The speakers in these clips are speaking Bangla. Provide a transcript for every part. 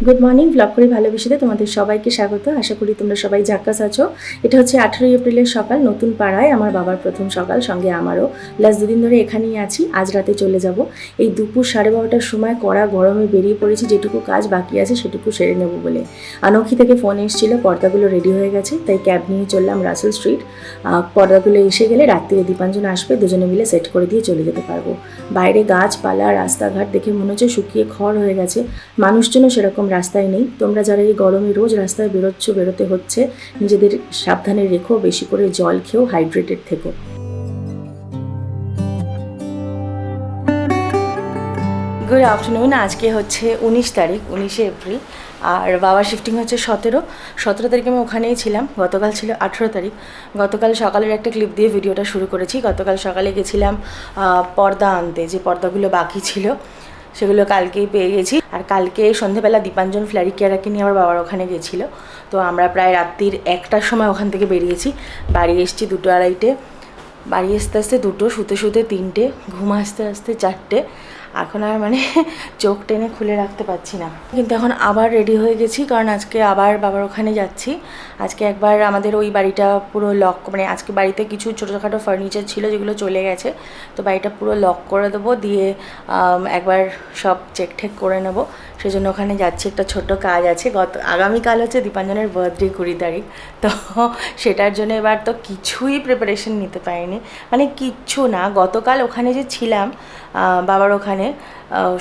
গুড মর্নিং ব্লগ করে ভালোবেসেতে তোমাদের সবাইকে স্বাগত। আশা করি তোমরা সবাই জাক্কাস আছো। এটা হচ্ছে আঠেরোই এপ্রিলের সকাল, নতুন পাড়ায় আমার বাবার প্রথম সকাল, সঙ্গে আমারও। লাস্ট দুদিন ধরে এখানেই আছি, আজ রাতে চলে যাব। এই দুপুর সাড়ে বারোটার সময় কড়া গরমে বেরিয়ে পড়েছি, যেটুকু কাজ বাকি আছে সেটুকু সেরে নেব বলে। আনক্ষী থেকে ফোন এসেছিল, পর্দাগুলো রেডি হয়ে গেছে, তাই ক্যাব নিয়ে চললাম রাসেল স্ট্রিট পর্দাগুলো এসে গেলে রাত্রিরে দীপাঞ্জন আসবে, দুজনে মিলে সেট করে দিয়ে চলে যেতে পারব। বাইরে গাছপালা, রাস্তাঘাট দেখে মনে হচ্ছে শুকিয়ে খড় হয়ে গেছে। মানুষজনও সেরকম রাস্তায় নেই। তোমরা যারা এই গরমে রোজ রাস্তায় বেরোচ্ছ, বেরোতে হচ্ছে, নিজেদের সাবধানে রেখো, বেশি করে জল খেও হাইড্রেটেড থেকো। গুড আফটারনুন আজকে হচ্ছে উনিশ তারিখ, উনিশে এপ্রিল, আর বাবার শিফটিং হচ্ছে সতেরো। সতেরো তারিখে আমি ওখানেই ছিলাম। গতকাল ছিল আঠেরো তারিখ। গতকাল সকালের একটা ক্লিপ দিয়ে ভিডিওটা শুরু করেছি। গতকাল সকালে গেছিলাম পর্দা আনতে। যে পর্দাগুলো বাকি ছিল সেগুলো কালকেই পেয়ে গেছি। আর কালকে সন্ধেবেলা দীপাঞ্জন ফ্ল্যারি কেয়ারাকে নিয়ে আমার বাবার ওখানে গেছিল। তো আমরা প্রায় রাত্রির একটার সময় ওখান থেকে বেরিয়েছি। বাড়ি এসছি দুটো আড়াইটে। বাড়ি আসতে আসতে দুটো, শুতে শুতে তিনটে, ঘুম আসতে আসতে চারটে। এখন আর মানে চোখ টেনে খুলে রাখতে পারছি না। কিন্তু এখন আবার রেডি হয়ে গেছি, কারণ আজকে আবার বাবার ওখানে যাচ্ছি। আজকে একবার আমাদের ওই বাড়িটা পুরো লক মানে আজকে বাড়িতে কিছু ছোটোখাটো ফার্নিচার ছিল যেগুলো চলে গেছে। তো বাড়িটা পুরো লক করে দেবো, দিয়ে একবার সব চেক ঠেক করে নেব। সেজন্য ওখানে যাচ্ছি, একটা ছোট কাজ আছে। গত, আগামীকাল হচ্ছে দীপাঞ্জনের বার্থডে কুড়ি তারিখ। তো সেটার জন্য এবার তো কিছুই প্রিপারেশন নিতে পারিনি। মানে কিচ্ছু না, গতকাল ওখানে যে ছিলাম বাবার ওখানে।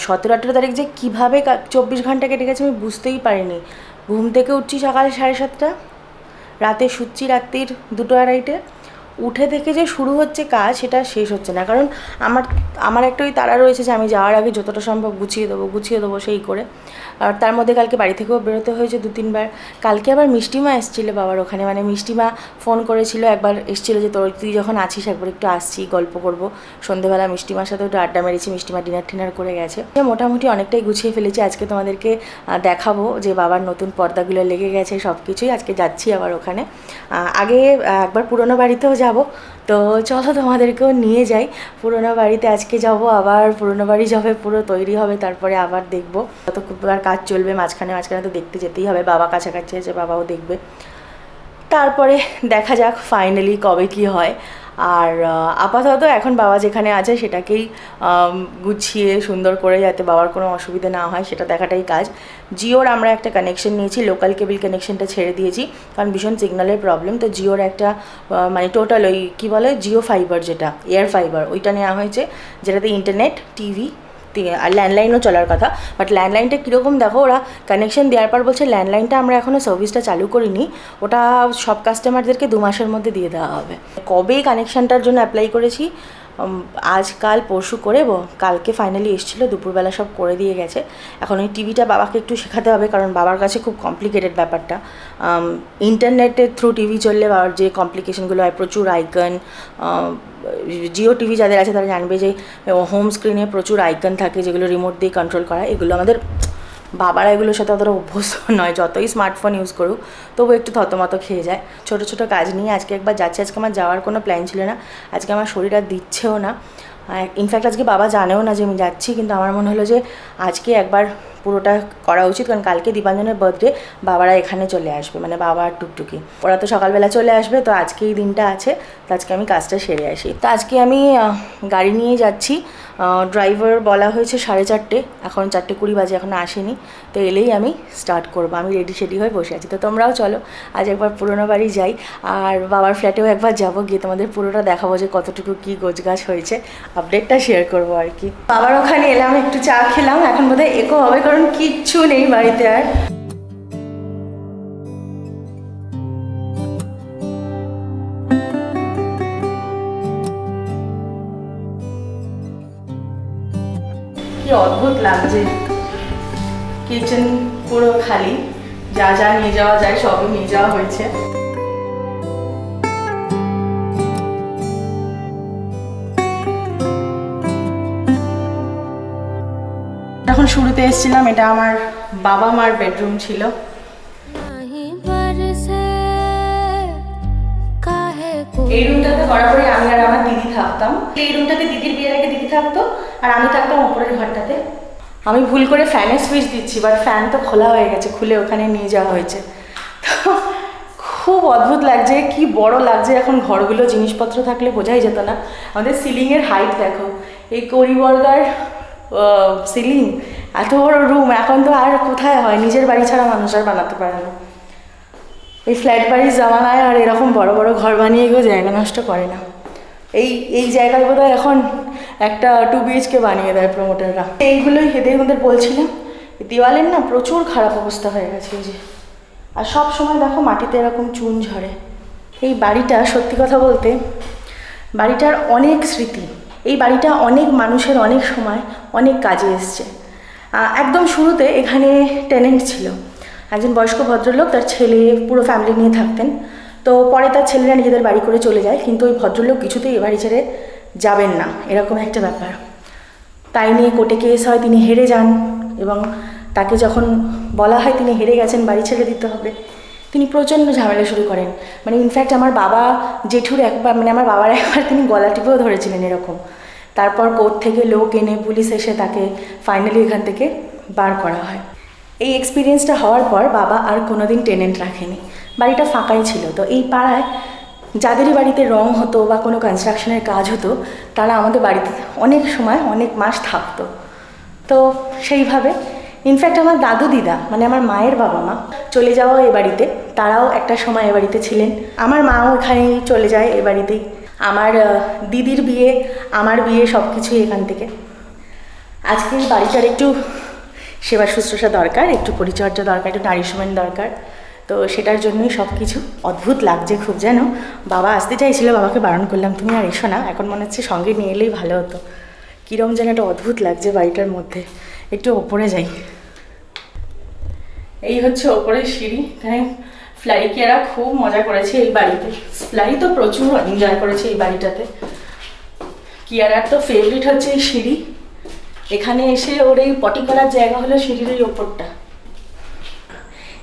সতেরো আঠেরো তারিখ যে কীভাবে চব্বিশ ঘণ্টা কেটে গেছে আমি বুঝতেই পারিনি। ঘুম থেকে উঠছি সকাল সাড়ে সাতটা, রাতে শুচ্ছি রাত্রির দুটো আড়াইটে। উঠে থেকে যে শুরু হচ্ছে কাজ, সেটা শেষ হচ্ছে না। কারণ আমার আমার একটা ওই তারা রয়েছে যে আমি যাওয়ার আগে যতটা সম্ভব গুছিয়ে দেবো গুছিয়ে দেবো সেই করে। আর তার মধ্যে কালকে বাড়ি থেকেও বেরোতে হয়েছে দু, তিনবার। কালকে আবার মিষ্টিমা এসেছিল বাবার ওখানে। মানে মিষ্টিমা ফোন করেছিল, একবার এসেছিল যে তোর, তুই যখন আছিস একবার একটু আসছি গল্প করব। সন্ধেবেলা মিষ্টিমার সাথে একটু আড্ডা মেরেছি, মিষ্টিমা ডিনার টিনার করে গেছে। মোটামুটি অনেকটাই গুছিয়ে ফেলেছি। আজকে তোমাদেরকে দেখাবো যে বাবার নতুন পর্দাগুলো লেগে গেছে সব কিছুই আজকে যাচ্ছি আবার ওখানে। আগে একবার পুরনো বাড়িতেও যাব। তো চলো তোমাদেরকেও নিয়ে যাই। পুরোনো বাড়িতে আজকে যাব, আবার পুরোনো বাড়ি যাবে, পুরো তৈরি হবে, তারপরে আবার দেখব। কতবার কাজ চলবে, মাঝখানে মাঝখানে তো দেখতে যেতেই হবে, বাবা কাছাকাছি আছে, বাবাও দেখবে। তারপরে দেখা যাক ফাইনালি কবে কি হয়। আর আপাতত এখন বাবা যেখানে আছে সেটাকেই গুছিয়ে সুন্দর করে যাতে বাবার কোনো অসুবিধা না হয়, সেটা দেখাটাই কাজ। জিওর আমরা একটা কানেকশন নিয়েছি লোকাল কেবিল কানেকশনটা ছেড়ে দিয়েছি, কারণ ভীষণ সিগন্যালের প্রবলেম তো জিওর একটা মানে টোটাল ওই, কী বলে, জিও ফাইবার যেটা এয়ার ফাইবার ওইটা নেওয়া হয়েছে, যেটাতে ইন্টারনেট টিভি ল্যান্ডলাইনও চলার কথা। বাট ল্যান্ডলাইনটা কীরকম দেখো, ওরা কানেকশন দেওয়ার পর বলছে ল্যান্ডলাইনটা আমরা এখনও সার্ভিসটা চালু করিনি। ওটা সব কাস্টমারদেরকে দু মাসের মধ্যে দিয়ে দেওয়া হবে। কবেই কানেকশনটার জন্য অ্যাপ্লাই করেছি? আজ, কাল, পরশু করে কালকে ফাইনালি এসেছিল, দুপুরবেলা সব করে দিয়ে গেছে। এখন ওই টিভিটা বাবাকে একটু শেখাতে হবে, কারণ বাবার কাছে খুব কমপ্লিকেটেড ব্যাপারটা। ইন্টারনেটের থ্রু টিভি চললে বাবার যে কমপ্লিকেশনগুলো হয়, প্রচুর আইকন জিও টিভি যাদের আছে তারা জানবে যে হোম স্ক্রিনে প্রচুর আইকন থাকে যেগুলো রিমোট দিয়ে কন্ট্রোল করা, এগুলো আমাদের বাবারা এগুলোর সাথে অতটা অভ্যস্ত নয়, যতই স্মার্টফোন ইউজ করুক, তবু একটু থতমত খেয়ে যায়। ছোটো ছোটো কাজ নিয়ে আজকে একবার যাচ্ছে, আজকে আমার যাওয়ার কোনো প্ল্যান ছিল না, আজকে আমার শরীর আর দিচ্ছেও না। ইনফ্যাক্ট আজকে বাবা জানেও না যে আমি যাচ্ছি, কিন্তু আমার মনে হলো যে আজকে একবার পুরোটা করা উচিত, কারণ কালকে দীপাঞ্জনের বার্থডে বাবারা এখানে চলে আসবে মানে বাবা আর টুকটুকি। ওরা তো সকালবেলা চলে আসবে, তো আজকে এই দিনটা আছে, তো আজকে আমি কাজটা সেরে আসি। তো আজকে আমি গাড়ি নিয়ে যাচ্ছি ড্রাইভার বলা হয়েছে সাড়ে চারটে, এখন চারটে কুড়ি বাজে, এখন আসেনি, তো এলেই আমি স্টার্ট করব, আমি রেডি শেডি হয়ে বসে আছি। তো তোমরাও চলো, আজ একবার পুরোনো বাড়ি যাই, আর বাবার ফ্ল্যাটেও একবার যাব, গিয়ে তোমাদের পুরোটা দেখাবো যে কতটুকু কী গোছগাছ হয়েছে আপডেটটা শেয়ার করব আর কি। বাবার ওখানে এলাম, একটু চা খেলাম, এখন বোধহয় একো হবে কারণ কিচ্ছু নেই বাড়িতে আর। কি অদ্ভুত লাগছে। কিচেন পুরো খালি, যা যা নিয়ে যাওয়া যায় সবই নিয়ে যাওয়া হয়েছে। শুরুতে এসেছিলাম, এটা আমার বাবা মার বেডরুম ছিল। এই রুমটাতে বরাবরই আমি আর আমার দিদি থাকতাম। এই রুমটাতে দিদির বিয়ের আগে দিদি থাকতো, আর আমি থাকতাম উপরের ঘরটাতে। আমি ভুল করে ফ্যানের সুইচ দিচ্ছি বাট ফ্যান তো খোলা হয়ে গেছে, খুলে ওখানে নিয়ে যাওয়া হয়েছে। তো খুব অদ্ভুত লাগছে, কি বড় লাগছে, এখন ঘরগুলো জিনিসপত্র থাকলে বোঝাই যেত না। আমাদের সিলিংয়ের হাইট দেখো, এই করিবর্গার সিলিং। এত বড় রুম এখন তো আর কোথায় হয়? নিজের বাড়ি ছাড়া মানুষ আর বানাতে পারে না। এই ফ্ল্যাট বাড়ির জামানায় আর এরকম বড় বড় ঘর বানিয়ে কেউ জায়গা নষ্ট করে না। এই এই জায়গায় বোধহয় এখন একটা টু বিএইচকে বানিয়ে দেয় প্রমোটাররা এইগুলোই এদের মধ্যে বলছিলাম দেওয়ালের না প্রচুর খারাপ অবস্থা হয়ে গেছে যে। আর সব সময় দেখো মাটিতে এরকম চুন ঝরে। এই বাড়িটা, সত্যি কথা বলতে, বাড়িটার অনেক স্মৃতি। এই বাড়িটা অনেক মানুষের অনেক সময় অনেক কাজে এসছে। একদম শুরুতে এখানে টেনেন্ট ছিল। একজন বয়স্ক ভদ্রলোক, তার ছেলে পুরো ফ্যামিলি নিয়ে থাকতেন। তো পরে তার ছেলেরা নিজেদের বাড়ি করে চলে যায়, কিন্তু ওই ভদ্রলোক কিছুতেই এ বাড়ি ছেড়ে যাবেন না, এরকম একটা ব্যাপার। তাই নিয়ে কোর্টে কেস হয়, তিনি হেরে যান এবং তাকে যখন বলা হয় তিনি হেরে গেছেন, বাড়ি ছেড়ে দিতে হবে তিনি প্রচণ্ড ঝামেলা শুরু করেন। মানে ইনফ্যাক্ট আমার বাবা জেঠুর একবার মানে আমার বাবার একবার তিনি গলা টিপেও ধরেছিলেন এরকম। তারপর কোর্ট থেকে লোক এনে পুলিশ এসে তাকে ফাইনালি এখান থেকে বার করা হয়। এই এক্সপিরিয়েন্সটা হওয়ার পর বাবা আর কোনোদিন টেনেন্ট রাখেনি। বাড়িটা ফাঁকাই ছিল। তো এই পাড়ায় যাদেরই বাড়িতে রং হতো বা কোনো কনস্ট্রাকশনের কাজ হতো, তারা আমাদের বাড়িতে অনেক সময়, অনেক মাস থাকতো। তো সেইভাবে ইনফ্যাক্ট আমার দাদু দিদা মানে আমার মায়ের বাবা মা, চলে যাওয়া এ বাড়িতে। তারাও একটা সময় এ বাড়িতে ছিলেন। আমার মাও এখানেই চলে যায় এ বাড়িতেই। আমার দিদির বিয়ে, আমার বিয়ে সব কিছুই এখান থেকে। আজকে বাড়িটার একটু সেবা শুশ্রূষা দরকার, একটু পরিচর্যা দরকার, একটু নারী নারিশমেন্ট দরকার। তো সেটার জন্যই সব কিছু অদ্ভুত লাগছে খুব যেন বাবা আসতে চাইছিল, বাবাকে বারণ করলাম, তুমি আর এসো না, এখন মনে হচ্ছে সঙ্গে নিয়ে এলেই ভালো হতো। কীরকম যেন একটা অদ্ভুত লাগছে বাড়িটার মধ্যে। একটু ওপরে যাই। এই হচ্ছে ওপরের সিঁড়ি এখানে ফ্লারিকিয়ারা খুব মজা করেছে এই বাড়িতে। ফ্লাই তো প্রচুর এনজয় করেছে এই বাড়িটাতে। কিয়ারার তো ফেভারিট হচ্ছে এই সিঁড়ি। এখানে এসে ওর এই পটি করার জায়গা হলো সিঁড়ির এই ওপরটা।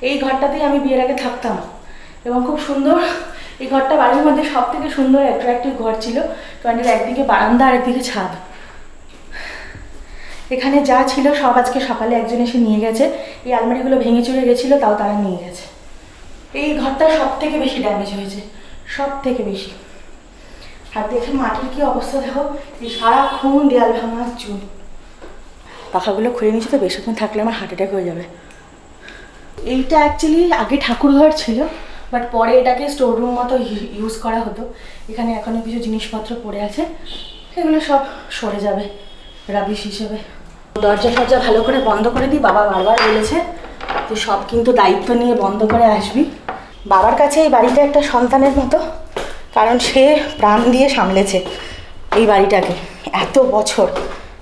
এই ঘরটাতেই আমি বিয়ের আগে থাকতাম। এবং খুব সুন্দর, এই ঘরটা বাড়ির মধ্যে সব থেকে সুন্দর অ্যাট্রাক্টিভ ঘর ছিল। কারণ এর একদিকে বারান্দা আর একদিকে ছাদ। এখানে যা ছিল সব আজকে সকালে একজন এসে নিয়ে গেছে। এই আলমারিগুলো ভেঙে চুরে গেছিল, তাও তারা নিয়ে গেছে। এই ঘরটা সব থেকে বেশি ড্যামেজ হয়েছে সব থেকে বেশি। আর দেখে মাটির কি অবস্থা দেখো, এই সারাক্ষণ দেয়াল ভাঙা চুন। পাখাগুলো খুলে নিয়েছি তো, বেশিক্ষণ থাকলে আমার হার্ট অ্যাটাক হয়ে যাবে। এইটা অ্যাকচুয়ালি আগে ঠাকুর ঘর ছিল বাট পরে এটাকে স্টোর রুম মতো ইউজ করা হতো। এখানে এখনও কিছু জিনিসপত্র পড়ে আছে সেগুলো সব সরে যাবে রাবিশ হিসেবে। দরজা ফরজা ভালো করে বন্ধ করে দিই, বাবা বারবার বলেছে, তুই সব কিন্তু দায়িত্ব নিয়ে বন্ধ করে আসবি। বাবার কাছে এই বাড়িটা একটা সন্তানের মতো, কারণ সে প্রাণ দিয়ে সামলেছে এই বাড়িটাকে এত বছর।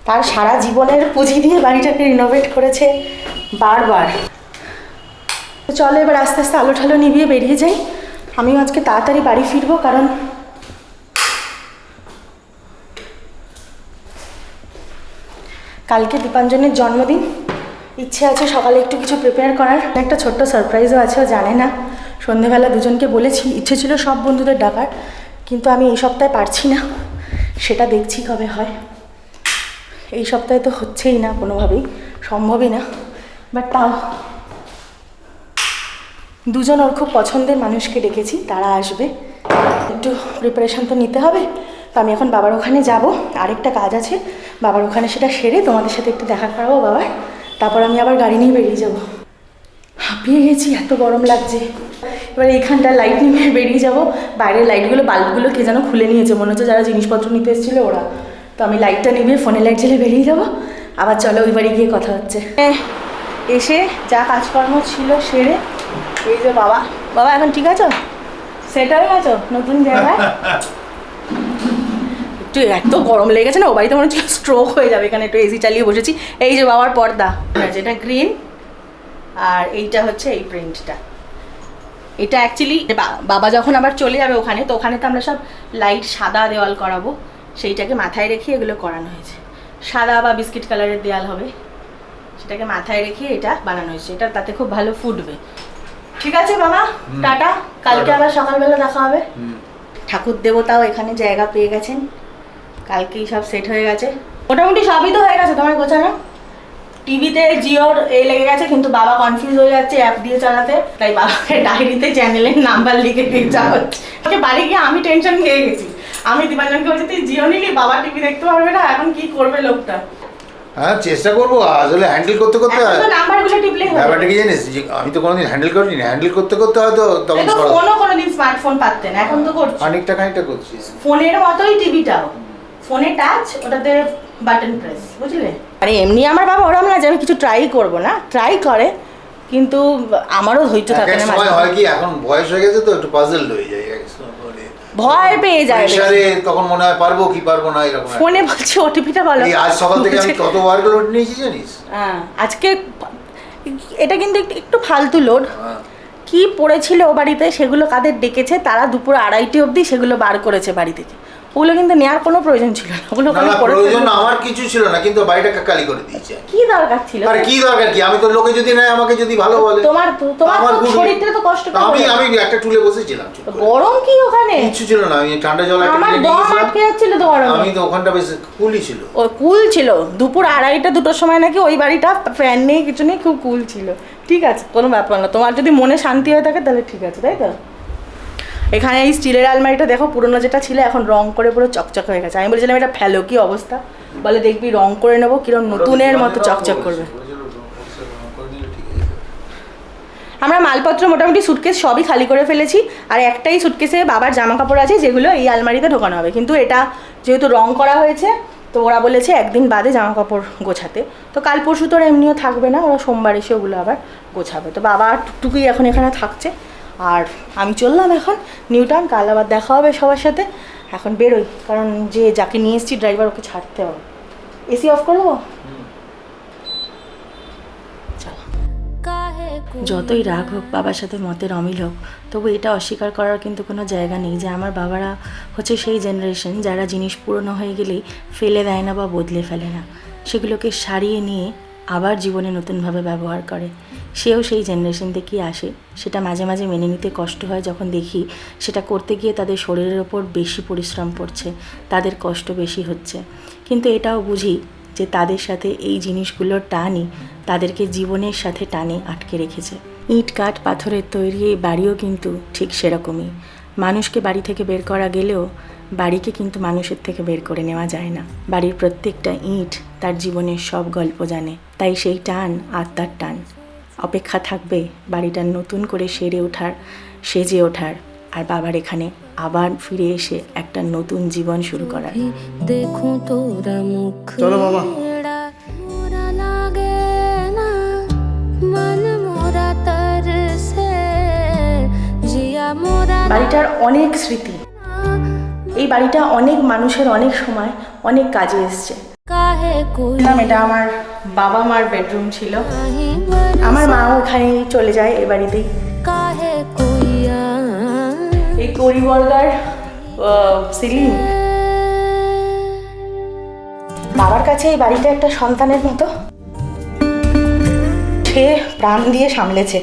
তার সারা জীবনের পুঁজি দিয়ে বাড়িটাকে রিনোভেট করেছে বারবার। চলো এবার আস্তে আস্তে আলো ঠালো নিভিয়ে বেরিয়ে যাই। আমিও আজকে তাড়াতাড়ি বাড়ি ফিরবো, কারণ কালকে দীপাঞ্জনের জন্মদিন। ইচ্ছে আছে সকালে একটু কিছু প্রিপেয়ার করার। একটা ছোট্ট সারপ্রাইজও আছে, ও জানে না। সন্ধেবেলা দুজনকে বলেছি, ইচ্ছে ছিল সব বন্ধুদের ডাকার, কিন্তু আমি এই সপ্তাহে পারছি না। সেটা দেখছি কবে হয়। এই সপ্তাহে তো হচ্ছেই না, কোনোভাবেই। সম্ভবই না। বাট তাও দুজন ওর খুব পছন্দের মানুষকে ডেকেছি, তারা আসবে। একটু প্রিপারেশান তো নিতে হবে। তো আমি এখন বাবার ওখানে যাব। আরেকটা কাজ আছে। বাবার ওখানে সেটা সেরে তোমাদের সাথে একটু দেখা করাবো বাবার। তারপর আমি আবার গাড়ি নিয়ে বেরিয়ে যাব। হাঁপিয়ে গেছি, এত গরম লাগছে। এবার এইখানটা লাইট নিয়ে বেরিয়ে যাব। বাইরের লাইটগুলো বাল্বগুলো কে যেন খুলে নিয়েছে। মনে হচ্ছে যারা জিনিসপত্র নিতে এসেছিল ওরা। তো আমি লাইটটা নিবে ফোনে লাইট জ্বেলে বেরিয়ে যাব। আবার চলো ওই বাড়ি গিয়ে কথা হচ্ছে। এসে যা কাজকর্ম ছিল সেরে। এই যে বাবা। বাবা, এখন ঠিক আছো? সেট আছো? নতুন জায়গায়? একটু এত গরম লেগেছে না ও বাড়িতে মনে হচ্ছে স্ট্রোক হয়ে যাবে এখানে একটু এসি চালিয়ে বসেছি। এই যে বাবার পর্দা যেটা গ্রিন আর এইটা হচ্ছে এই প্রিন্টটা এটা অ্যাকচুয়ালি বাবা যখন আবার চলে যাবে ওখানে তো ওখানে তো আমরা সব লাইট সাদা দেওয়াল করাবো সেইটাকে মাথায় রেখে এগুলো করানো হয়েছে। সাদা বা বিস্কিট কালারের দেওয়াল হবে সেটাকে মাথায় রেখে এটা বানানো হয়েছে। এটা তাতে খুব ভালো ফুটবে। ঠিক আছে বাবা টাটা। কালকে আবার সকালবেলা দেখা হবে। ঠাকুর দেবতাও এখানে জায়গা পেয়ে গেছেন। কালকেই সব সেট হয়ে গেছে। মোটামুটি সবই তো হয়ে গেছে তোমার গোছানো। টিভিতে জিওর এ লেগে গেছে কিন্তু বাবা কনফিউজ হয়ে যাচ্ছে অ্যাপ দিয়ে চালাতে। তাই বাবাকে ডায়েরিতে চ্যানেলের নাম্বার লিখে দিয়ে যাওয়া হচ্ছে বাড়ি গিয়ে আমি টেনশন খেয়ে গেছি। আমি দীপাঞ্জনকে বলছি তুই জিও নিলি? বাবা টিভি দেখতে পারবে না এখন কি করবে লোকটা? হ্যাঁ চেষ্টা করব। আসলে হ্যান্ডেল করতে করতে নাম্বারগুলো টিপলেই হবে ব্যাপারটা কি জানিস? আমি তো কোনোদিন হ্যান্ডেল করিনি। হ্যান্ডেল করতে করতে হয়তো তখন ফোনও কোনোদিন স্মার্টফোন পারতেন এখন তো করছি। খানিকটা খানিকটা করছিস। ফোনের মতোই টিভিটাও ফোনে টাচ ওটাতে বাটন প্রেস বুঝলে? আরে এমনি আমার বাবা ওরম না যে আমি কিছু ট্রাই করব না ট্রাই করে কিন্তু আমারও ধৈর্য থাকে না সময় হয় কি এখন বয়স হয়ে গেছে তো একটু পাজল হয়ে যায়। ভয় পেয়ে যায়। প্রেসারে তখন মনে হয় পারব কি পারব না এরকম ফোনে বলছি ওটিপিটা বলো। এই আজ সকাল থেকে আমি কত বার লোড নিয়েছি জানিস? হ্যাঁ আজকে এটা কিন্তু একটু একটু ফালতু লোড হ্যাঁ। কি পড়েছিল ও বাড়িতে সেগুলো কাদের ডেকেছে তারা দুপুর আড়াইটে অবধি সেগুলো বার করেছে বাড়ি থেকে ওগুলো কিন্তু নেওয়ার কোনো প্রয়োজন ছিল না। ওগুলো না ওখানে না প্রয়োজন আমার কিছু ছিল না কিন্তু বাড়িটা কালি করে দিয়েছে। কি দরকার ছিল? আর কি দরকার কি? আমি তো লোকে যদি নেয় আমাকে যদি ভালো বলে। তোমার তো- তোমার আমার তো শরীরটা তো কষ্ট করে। আমি আমি একটা টুলে বসেছিলাম। চুপ করে। গরম কি ওখানে? কিছু ছিল না আমি ঠান্ডা জল একটা আমার কিনে দম। আটকে যাচ্ছিল তো গরমে। আমি তো ওখানটা বেশ কুলই ছিল। ওই কুল ছিল। দুপুর আড়াইটা দুটোর সময় নাকি ওই বাড়িটা ফ্যান নেই কিছু নেই খুব কুল ছিল। ঠিক আছে কোনো ব্যাপার না। তোমার যদি মনে শান্তি হয়ে থাকে তাহলে ঠিক আছে তাই তো? এখানে এই স্টিলের আলমারিটা দেখো পুরোনো যেটা ছিল এখন রং করে পুরো চকচক হয়ে গেছে। আমি বলেছিলাম এটা ফেলো কি অবস্থা? বলে দেখবি রং করে নেব কিরম নতুনের মতো চকচক করবে। আমরা মালপত্র মোটামুটি সুটকেস সবই খালি করে ফেলেছি আর একটাই সুটকেসে বাবার জামা কাপড় আছে যেগুলো এই আলমারিতে ঢোকানো হবে। কিন্তু এটা যেহেতু রং করা হয়েছে তো ওরা বলেছে একদিন বাদে জামা কাপড় গোছাতে। তো কাল পরশু তো ওরা এমনিও থাকবে না ওরা সোমবার এসে ওগুলো আবার গোছাবে। তো বাবা টুকটুকুই এখন এখানে থাকছে। আর আমি চললাম এখন নিউটাউন কাল আবার দেখা হবে সবার সাথে। এখন বেরোই কারণ যে যাকে নিয়ে এসেছি ড্রাইভার ওকে ছাড়তে হবে। এসি অফ করে দেবো? যতই রাগ হোক বাবার সাথে মতের অমিল হোক তবু এটা অস্বীকার করার কিন্তু কোনো জায়গা নেই যে আমার বাবারা হচ্ছে সেই জেনারেশন যারা জিনিস পুরনো হয়ে গেলেই ফেলে দেয় না বা বদলে ফেলে না। সেগুলোকে সারিয়ে নিয়ে আবার জীবনে নতুনভাবে ব্যবহার করে। সেও সেই জেনারেশন থেকেই আসে। সেটা মাঝে মাঝে মেনে নিতে কষ্ট হয় যখন দেখি সেটা করতে গিয়ে তাদের শরীরের ওপর বেশি পরিশ্রম পড়ছে তাদের কষ্ট বেশি হচ্ছে। কিন্তু এটাও বুঝি যে তাদের সাথে এই জিনিসগুলোর টানই, তাদেরকে জীবনের সাথে টানে, আটকে রেখেছে। ইট, কাঠ, পাথরের তৈরি এই বাড়িও কিন্তু ঠিক সেরকমই। মানুষকে বাড়ি থেকে বের করা গেলেও বাড়িকে কিন্তু মানুষের থেকে বের করে নেওয়া যায় না। বাড়ির প্রত্যেকটা ইট তার জীবনের সব গল্প জানে। তাই সেই টান আত্মার টান। অপেক্ষা থাকবে বাড়িটা নতুন করে সেরে ওঠার সেজে ওঠার আর বাবার এখানে আবার ফিরে এসে একটা নতুন জীবন শুরু করার। দেখো তোরা মুখ চলো বাবা বাড়িটার অনেক স্মৃতি। এই বাড়িটা অনেক মানুষের অনেক সময় অনেক কাজে এসছে। এটা আমার বাবা মার বেডরুম ছিল। আমার মা ওখানে চলে যায় এ বাড়িতেই। এই করিবর্গার সিলিং বাবার কাছে এই বাড়িটা একটা সন্তানের মতো। সে প্রাণ দিয়ে সামলেছে।